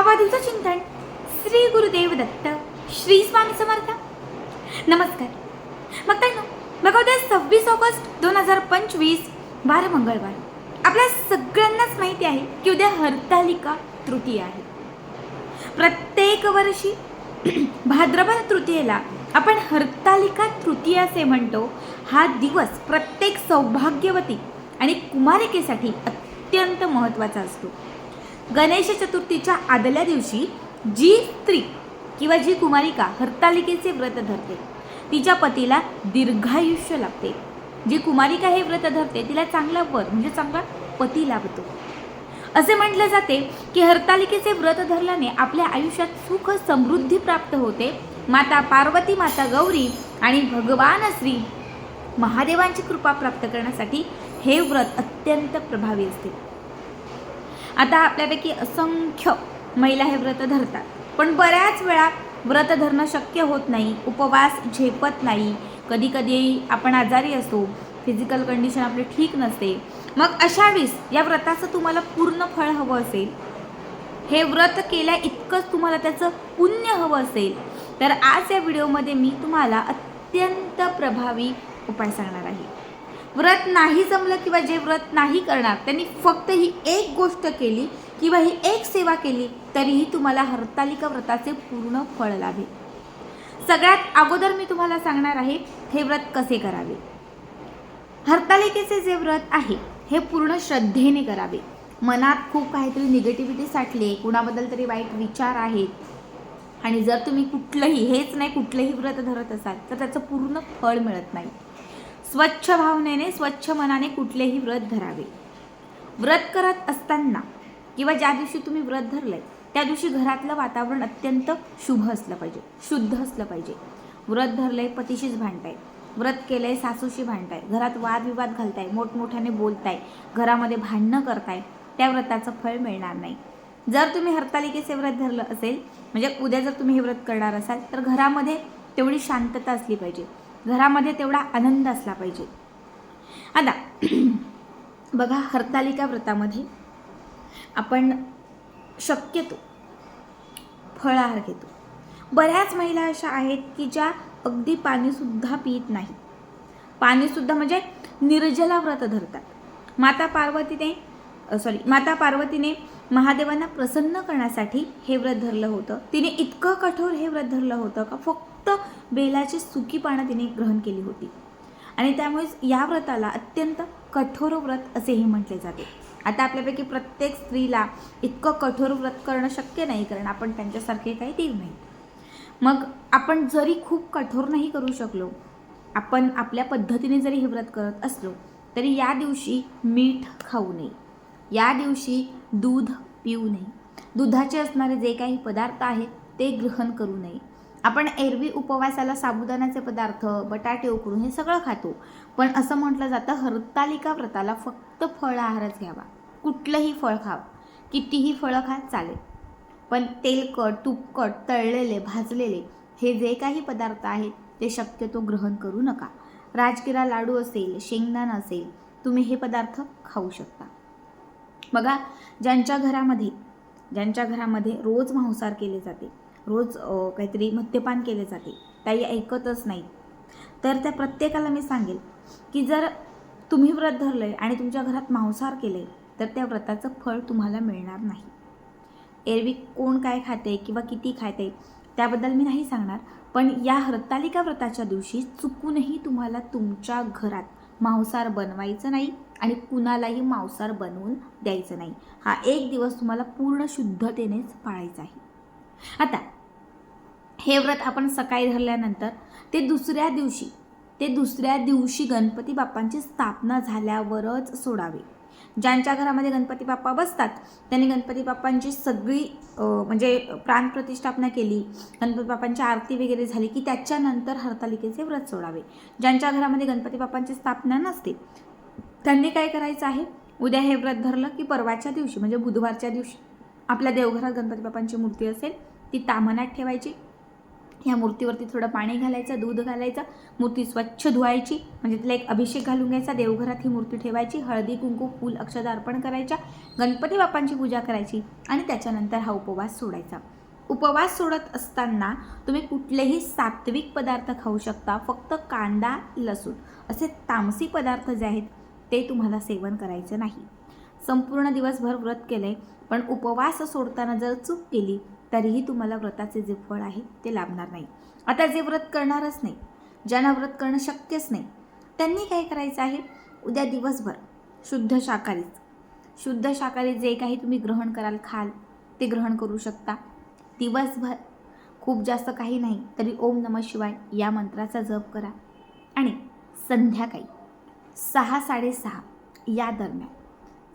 अवधूत चिंतन श्री गुरुदेव दत्त श्री स्वामी समर्थ. नमस्कार. मग काय ना बघा उद्या सव्वीस ऑगस्ट दोन हजार पंचवीस बार मंगळवार. आपल्या सगळ्यांनाच माहिती आहे की उद्या हरतालिका तृतीय आहे. प्रत्येक वर्षी भाद्रपद तृतीयेला आपण हरतालिका तृतीय असे म्हणतो. हा दिवस प्रत्येक सौभाग्यवती आणि कुमारिकेसाठी अत्यंत महत्त्वाचा असतो. गणेश चतुर्थीच्या आदल्या दिवशी जी स्त्री किंवा जी कुमारिका हरतालिकेचे व्रत धरते तिच्या पतीला दीर्घायुष्य लाभते. जी कुमारिका हे व्रत धरते तिला चांगला वर म्हणजे चांगला पती लाभतो. असे म्हटले जाते की हरतालिकेचे व्रत धरल्याने आपल्या आयुष्यात सुख समृद्धी प्राप्त होते. माता पार्वती माता गौरी आणि भगवान श्री महादेवांची कृपा प्राप्त करण्यासाठी हे व्रत अत्यंत प्रभावी असते. आता आपल्यापैकी असंख्य महिला हे व्रत धरतात. पण बऱ्याच वेळा व्रत धरणं शक्य होत नाही उपवास झेपत नाही. कधी कधी आपण आजारी असतो फिजिकल कंडिशन आपली ठीक नसते. मग अशावेळेस या व्रताचं तुम्हाला पूर्ण फळ हवं असेल? हे व्रत केल्या इतकंच तुम्हाला त्याचं पुण्य हवं असेल? तर आज या व्हिडिओमध्ये मी तुम्हाला अत्यंत प्रभावी उपाय सांगणार आहे. व्रत नाही जमलं किंवा जे व्रत नाही करणार त्यांनी फक्त ही एक गोष्ट केली किंवा ही एक सेवा केली तरीही तुम्हाला हरतालिका व्रताचे पूर्ण फळ लाभेल. सगळ्यात अगोदर मी तुम्हाला सांगणार आहे हे व्रत कसे करावे? हरतालिकेचे जे व्रत आहे हे पूर्ण श्रद्धेने करावे. मनात खूप काहीतरी निगेटिव्हिटी साठली कुणाबद्दल तरी वाईट विचार आहेत. आणि जर तुम्ही कुठलंही हेच नाही कुठलंही व्रत धरत असाल तर त्याचं पूर्ण फळ मिळत नाही. स्वच्छ भावनेने स्वच्छ मनाने कुठलेही व्रत धरावे. व्रत करत असताना किंवा ज्या दिवशी तुम्ही व्रत धरलंय त्या दिवशी घरातलं वातावरण अत्यंत शुभ असलं पाहिजे शुद्ध असलं पाहिजे. व्रत धरलंय पतीशीच भांडताय. व्रत केलंय सासूशी भांडताय. घरात वादविवाद घालताय मोठमोठ्याने बोलताय. घरामध्ये भांडणं करताय. त्या व्रताचं फळ मिळणार नाही. जर तुम्ही हरतालिकेचे व्रत धरलं असेल म्हणजे उद्या जर तुम्ही हे व्रत करणार असाल तर घरामध्ये तेवढी शांतता असली पाहिजे. घरामध्ये तेवढा आनंद असला पाहिजे. आता बघा हरतालिका व्रतामध्ये आपण शक्यतो फळाहार घेतो. बऱ्याच महिला अशा आहेत की ज्या अगदी पाणीसुद्धा पित नाही. पाणीसुद्धा म्हणजे निर्जला व्रत धरतात. माता पार्वतीने सॉरी माता पार्वतीने महादेवांना प्रसन्न करण्यासाठी हे व्रत धरलं होतं. तिने इतकं कठोर हे व्रत धरलं होतं का फक्त बेलाची सुकी पानं तिने ग्रहण केली होती. आणि त्यामुळेच या व्रताला अत्यंत कठोर व्रत असेही म्हटले जाते. आता आपल्यापैकी प्रत्येक स्त्रीला इतकं कठोर व्रत करणं शक्य नाही कारण आपण त्यांच्यासारखे काही देव नाही मग आपण जरी खूप कठोर नाही करू शकलो आपण आपल्या पद्धतीने जरी हे व्रत करत असलो तरी या दिवशी मीठ खाऊ नये. या दिवशी दूध पिऊ नये. दुधाचे असणारे जे काही पदार्थ आहेत ते ग्रहण करू नये. आपण एरवी उपवासाला साबुदाण्याचे पदार्थ बटाटे उकडून हे सगळं खातो. पण असं म्हटलं जातं हरतालिका व्रताला फक्त फळ आहारच घ्यावा. कुठलंही फळ खावं. कितीही फळं खा चालेल. पण तेलकट तुपकट तळलेले भाजलेले हे जे काही पदार्थ आहेत ते शक्यतो ग्रहण करू नका. राजगिरा लाडू असेल शेंगदाणा असेल तुम्ही हे पदार्थ खाऊ शकता. बघा ज्यांच्या घरामध्ये ज्यांच्या घरामध्ये रोज मांसाहार केले जाते रोज काहीतरी मद्यपान केले जाते. काही ऐकतच नाही तर त्या प्रत्येकाला मी सांगेल की जर तुम्ही व्रत धरलं आहे आणि तुमच्या घरात मांसाहार केलं तर त्या व्रताचं फळ तुम्हाला मिळणार नाही. एरवी कोण काय खाते किंवा किती खाते त्याबद्दल मी नाही सांगणार पण या हरतालिका व्रताच्या दिवशी चुकूनही तुम्हाला तुमच्या घरात मांसाहार बनवायचं नाही आणि कुणालाही मांसाहार बनवून द्यायचं नाही. हा एक दिवस तुम्हाला पूर्ण शुद्धतेनेच पाळायचा आहे. आता हे व्रत आपण सकाळी धरल्यानंतर ते दुसऱ्या दिवशी ते दुसऱ्या दिवशी गणपती बाप्पांची स्थापना झाल्यावरच सोडावे. ज्यांच्या घरामध्ये गणपती बाप्पा बसतात त्यांनी गणपती बाप्पांची सगळी म्हणजे म्हणजे प्राणप्रतिष्ठापना केली गणपती बाप्पांची आरती वगैरे झाली की त्याच्यानंतर हरतालिकेचे व्रत सोडावे. ज्यांच्या घरामध्ये गणपती बाप्पांची स्थापना नसते त्यांनी काय करायचं आहे? उद्या हे व्रत धरलं की परवाच्या दिवशी म्हणजे बुधवारच्या दिवशी आपल्या देवघरात गणपती बाप्पांची मूर्ती असेल ती तामनात ठेवायची. ह्या मूर्तीवरती थोडं पाणी घालायचं दूध घालायचं मूर्ती स्वच्छ धुवायची. म्हणजे तिला एक अभिषेक घालून घ्यायचा देवघरात ही मूर्ती ठेवायची. हळदी कुंकू फूल अक्षदा अर्पण करायच्या. गणपती बाप्पांची पूजा करायची आणि त्याच्यानंतर हा उपवास सोडायचा. उपवास सोडत असताना तुम्ही कुठलेही सात्विक पदार्थ खाऊ शकता फक्त कांदा लसूण असे तामसी पदार्थ जे आहेत ते तुम्हाला सेवन करायचं नाही. संपूर्ण दिवसभर व्रत केलंय पण उपवास सोडताना जर चूक केली तरीही तुम्हाला व्रताचे जे फळ आहे ते लाभणार नाही. आता जे व्रत करणारच नाही ज्यांना व्रत करणं शक्यच नाही त्यांनी काय करायचं आहे? उद्या दिवसभर शुद्ध शाकाहारीच शुद्ध शाकाहारी जे काही तुम्ही ग्रहण कराल खाल ते ग्रहण करू शकता. दिवसभर खूप जास्त काही नाही तरी ओम नम शिवाय या मंत्राचा जप करा. आणि संध्याकाळी सहा साडेसहा या दरम्यान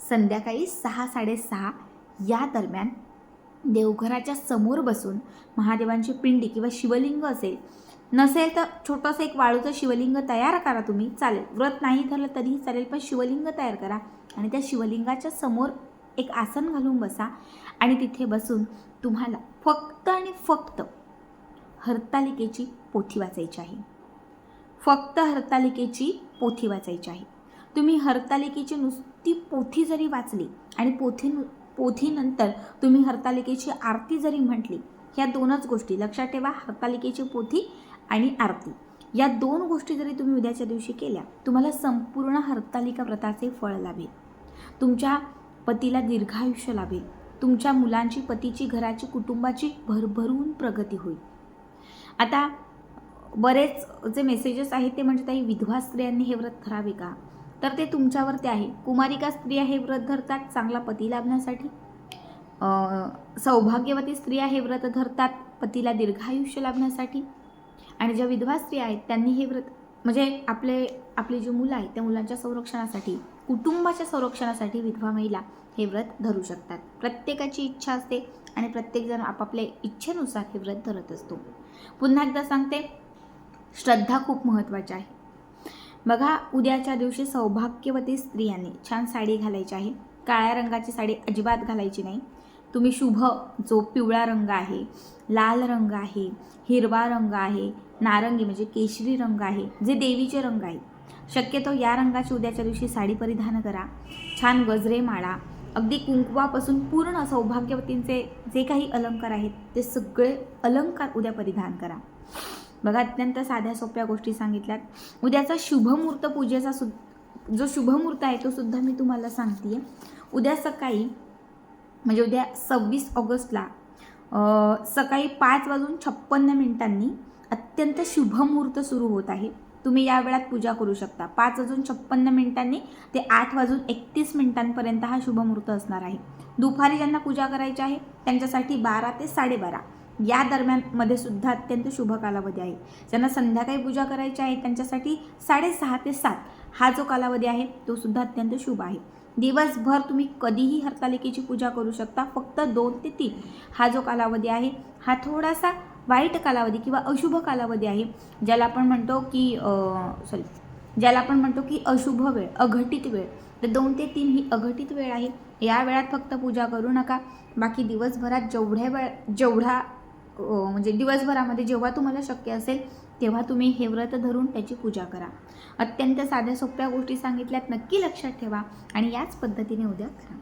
संध्याकाळी सहा साडेसहा या दरम्यान देवघराच्या समोर बसून महादेवांची पिंडी किंवा शिवलिंग असेल नसेल तर छोटंसं एक वाळूचं शिवलिंग तयार करा तुम्ही. चालेल. व्रत नाही धरलं तरीही चालेल पण शिवलिंग तयार करा. आणि त्या शिवलिंगाच्या समोर एक आसन घालून बसा. आणि तिथे बसून तुम्हाला फक्त आणि फक्त हरतालिकेची पोथी वाचायची आहे. फक्त हरतालिकेची पोथी वाचायची आहे. तुम्ही हरतालिकेची नुसती पोथी जरी वाचली आणि पोथी पोथीनंतर तुम्ही हरतालिकेची आरती जरी म्हटली ह्या दोनच गोष्टी लक्षात ठेवा हरतालिकेची पोथी आणि आरती. या दोन गोष्टी जरी तुम्ही उद्याच्या दिवशी केल्या तुम्हाला संपूर्ण हरतालिका व्रताचे फळ लाभेल. तुमच्या पतीला दीर्घायुष्य लाभेल. तुमच्या मुलांची पतीची घराची कुटुंबाची भरभरून प्रगती होईल. आता बरेच जे मेसेजेस आहेत ते म्हणजे ताई विधवा स्त्रियांनी हे व्रत ठरावे का? तर ते तुमच्यावरती आहे. कुमारिका स्त्रिया हे व्रत धरतात चांगला पती लाभण्यासाठी. सौभाग्यवती स्त्रिया हे व्रत धरतात पतीला दीर्घायुष्य लाभण्यासाठी. आणि ज्या विधवा स्त्रिया आहेत त्यांनी हे व्रत म्हणजे आपले आपली जी मुलं आहेत त्या मुलांच्या संरक्षणासाठी कुटुंबाच्या संरक्षणासाठी विधवा महिला हे व्रत धरू शकतात. प्रत्येकाची इच्छा असते आणि प्रत्येकजण आपापल्या इच्छेनुसार हे व्रत धरत असतो. पुन्हा एकदा सांगते श्रद्धा खूप महत्त्वाची आहे. बघा उद्याच्या दिवशी सौभाग्यवती स्त्रियांनी छान साडी घालायची आहे. काळ्या रंगाची साडी अजिबात घालायची नाही. तुम्ही शुभ जो पिवळा रंग आहे लाल रंग आहे हिरवा रंग आहे नारंगी म्हणजे केशरी रंग आहे जे देवीचे रंग आहेत. शक्यतो या रंगाची उद्याच्या दिवशी साडी परिधान करा. छान गजरे माळा. अगदी कुंकवापासून पूर्ण सौभाग्यवतींचे जे काही अलंकार आहेत ते सगळे अलंकार उद्या परिधान करा. बघा अत्यंत साध्या सोप्या गोष्टी सांगितल्यात. उद्याचा शुभमुहूर्त पूजेचा सु जो शुभमुहूर्त आहे तो सुद्धा मी तुम्हाला सांगते उद्या सकाळी म्हणजे उद्या सव्वीस ऑगस्टला सकाळी पाच वाजून छप्पन्न मिनिटांनी अत्यंत शुभमुहूर्त सुरू होत आहे. तुम्ही या वेळात पूजा करू शकता. पाच वाजून छप्पन्न मिनिटांनी ते आठ वाजून एकतीस मिनिटांपर्यंत हा शुभमुहूर्त असणार आहे. दुपारी ज्यांना पूजा करायची आहे त्यांच्यासाठी बारा ते साडेबारा. या दरम्यानमध्ये सुद्धा अत्यंत शुभ कालावधी आहे. ज्यांना संध्याकाळी पूजा करायची आहे त्यांच्यासाठी साडेसहा ते सात हा जो कालावधी आहे तो सुद्धा अत्यंत शुभ आहे. दिवसभर तुम्ही कधीही हरतालिकेची पूजा करू शकता फक्त दोन ते तीन हा जो कालावधी आहे हा थोडासा वाईट कालावधी किंवा अशुभ कालावधी आहे ज्याला आपण म्हणतो की सॉरी ज्याला आपण म्हणतो की अशुभ वेळ अघटित वेळ. तर दोन ते तीन ही अघटित वेळ आहे. या वेळात फक्त पूजा करू नका. बाकी दिवसभरात जेवढ्या वेळ जेवढा म्हणजे दिवसभरामध्ये जेव्हा तुम्हाला शक्य असेल तेव्हा तुम्ही हे व्रत धरून त्याची पूजा करा. अत्यंत साध्या सोप्या गोष्टी सांगितल्यात नक्की लक्षात ठेवा आणि याच पद्धतीने उद्या करा.